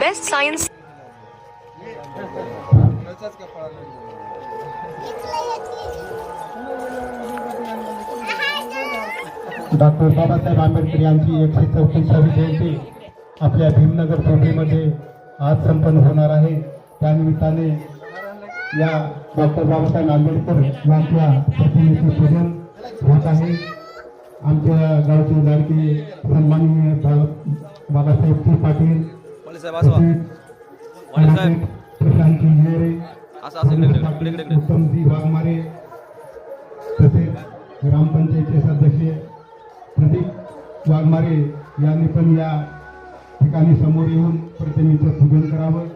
Best Science. Doctor Babasaheb Ambedkar यांची एकशे चौतीसावी जयंती आपल्या भीमनगर चौकीमध्ये आज संपन्न होणार आहे. त्यानिमित्ताने या डॉक्टर बाबासाहेब आंबेडकर यांच्या पूजन होत आहे. आमच्या गावचे लाडके सन्माननीय बाबासाहेब टी पाटील प्रशांतजी इकडे उत्तमजी वाघमारे तसेच ग्रामपंचायतचे सदस्य प्रदीप वाघमारे यांनी पण या ठिकाणी समोर येऊन प्रतिमेचं पूजन करावं.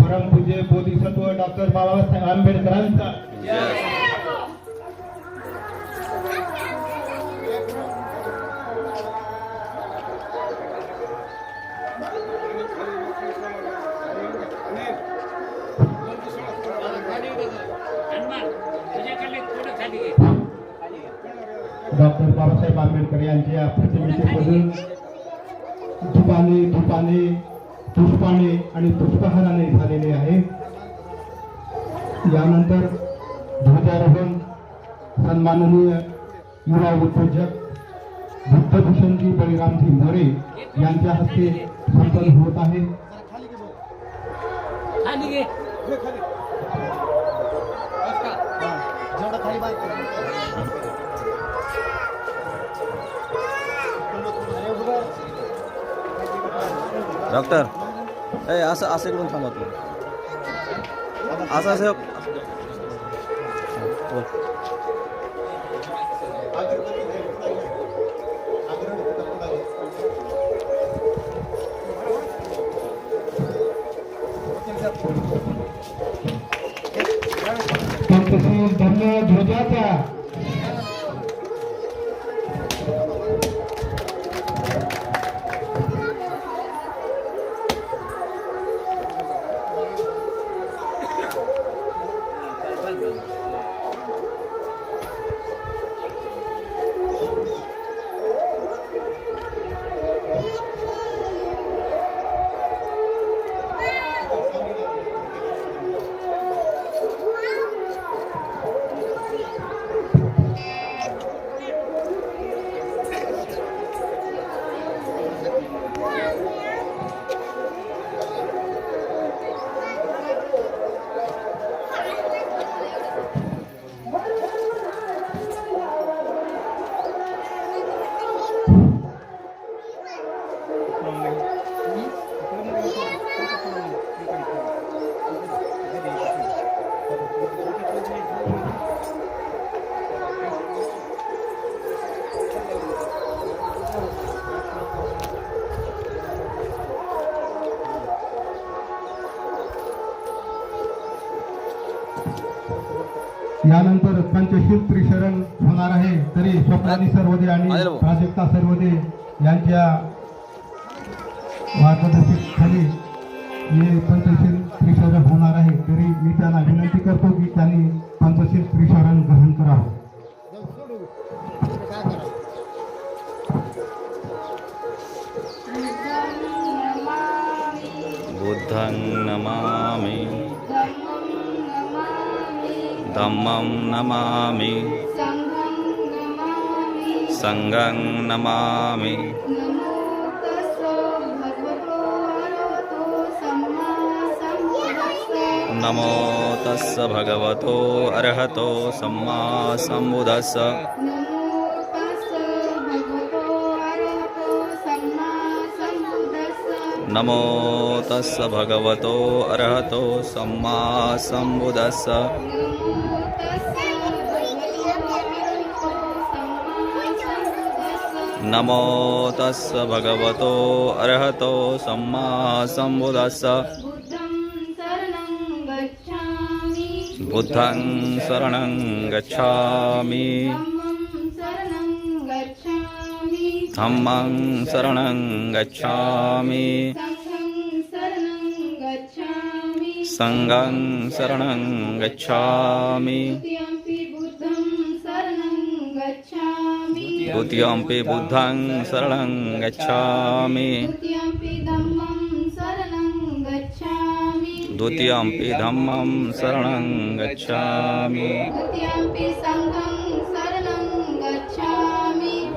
परमपूज्य बोधिसत्व डॉक्टर बाबासाहेब आंबेडकरांचा. डॉक्टर बाबासाहेब आंबेडकर यांच्या प्रतिमेचे धुपाने धुपाने पुष्पाने आणि पुष्पहाराने झालेले आहे. यानंतर ध्वजारोहण सन्माननीय युवा उद्योजक बुद्धभूषणजी बळीरामजी मोरे यांच्या हस्ते संपन्न होत आहे. डॉक्टर ए असं असं इकडून थांबा तू असं असं हो. बोल. धन्य ध्वजाचा यानंतर पंचशील त्रिशरण होणार आहे. तरी स्वप्नाली सर्वदे आणि. प्राजक्ता सर्वदे यांच्या मार्गदर्शक हे पंचशील त्रिशरण होणार आहे. तरी मी त्यांना विनंती करतो की त्यांनी पंचशील त्रिशरण ग्रहण करावं. बुद्धं नमामि। धम्मं नमामि। सङ्गं नमामि। नमो तस्स भगवतो अर्हतो सम्मा सम्बुद्धस्स नमो तस्स भगवतो अर्हतो सम्मा सम्बुद्धस्स नमो तस्स भगवतो अरहतो सम्मा गच्छामि बुद्धं शरणं गच्छामि धम्मं शरणं गच्छामि। सङ्गं शरणं गच्छामि। गच्छामि बुद्धं शरणं गच्छामि। द्वितीयम्पि बुद्धं शरणं गच्छामि। द्वितीयम्पि धम्मं शरणं गच्छामि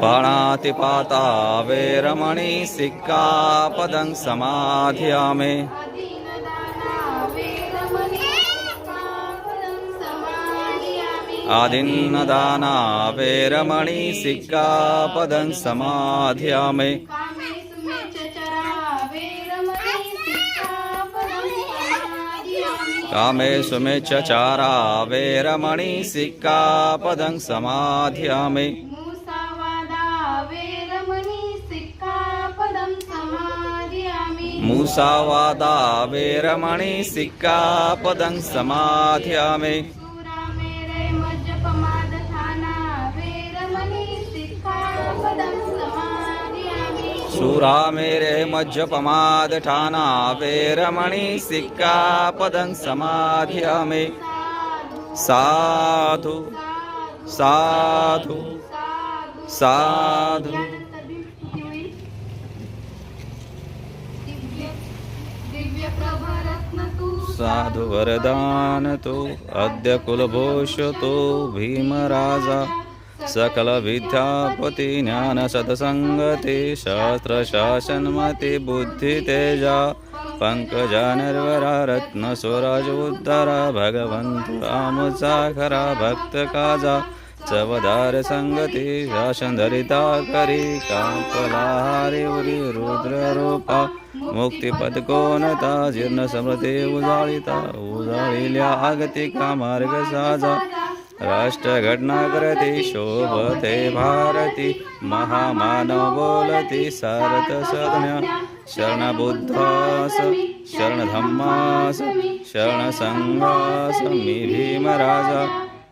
पाणातिपाता वेरमणि सिक्कापदं समाधियामि। आदिनदाना आदिन्नदाना वेरमणि सिक्कापदं समाधियामि। कामेषु मे च वेरमणि कामे चारा वेरमणि सिक्कापदं समाधियामि। मुसावादा वेरमणि सिक्कापदं समाधियामि। सुरामेरे मज्जपमादथाना वेरमणि सिक्खापदं समादयामि सुरामेरे मज्जपमादठाना वेरमणि सिक्कापदं समाधियामि। साधु साधु साधु साधु वरदान तु अद्य कुलभूषतो भीमराजा। सकल विद्यापति ज्ञान सत्संगति शास्त्र शासनमति बुद्धि तेजा। पंकजा निर्वरा रत्न स्वराज उद्धरा भगवंत आमुसाखरा भक्त काजा। चवदार संगती शासन धरिता करी कांपलाहारी उरी रुद्र रूपा मुक्तिपद कोणता जीर्ण समृती उजाळिता उजाळिल्या आगतिका मार्ग साजा राष्ट्र घटना करती शोभते भारती महामानव बोलती सारथ सज्ञा शरण बुद्धास शरण धम्मास शरण संघास मी भीमराजा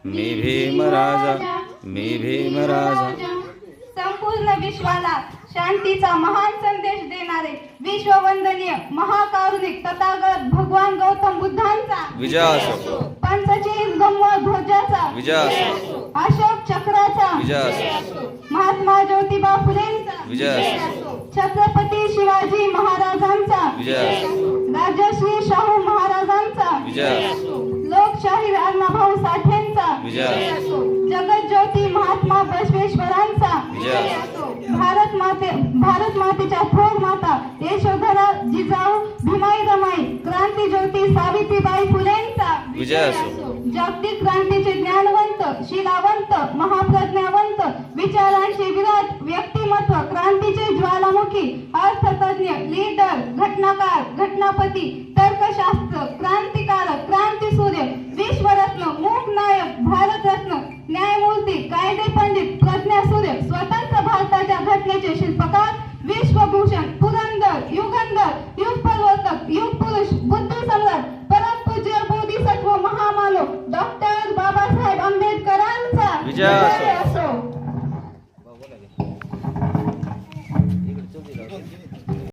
मी भीमराजा मी भीमराजा संपूर्ण विश्वाला शांतीचा महान संदेश देणारे विश्ववंदनीय महाकारुणिक तथागत भगवान गौतम बुद्धांचा. विजयासो पंचशील गंव ध्वजाचा. विजयासो अशोक चक्राचा. विजयासो महात्मा ज्योतिबा फुलेंचा. विजय छत्रपती शिवाजी महाराजांचा. विजय राजश्री शाहू महाराजांचा. विजय अण्णाभाऊ विजय. जगज्योती महात्मा बसवेश्वरांचा. विजय. भारत माते भारत मातेच्या थोर माता यशोधरा जिजाऊ भीमाई रमाई क्रांती ज्योती सावित्रीबाई फुलेंचा. विजय असो. जागतिक क्रांतीचे ज्ञानवंत शिलावंत महाप्रज्ञावंत विचारांचे विराट व्यक्तिमत्व क्रांतीचे ज्वालामुखी अर्थतज्ञ लीडर घटनाकार घटनापती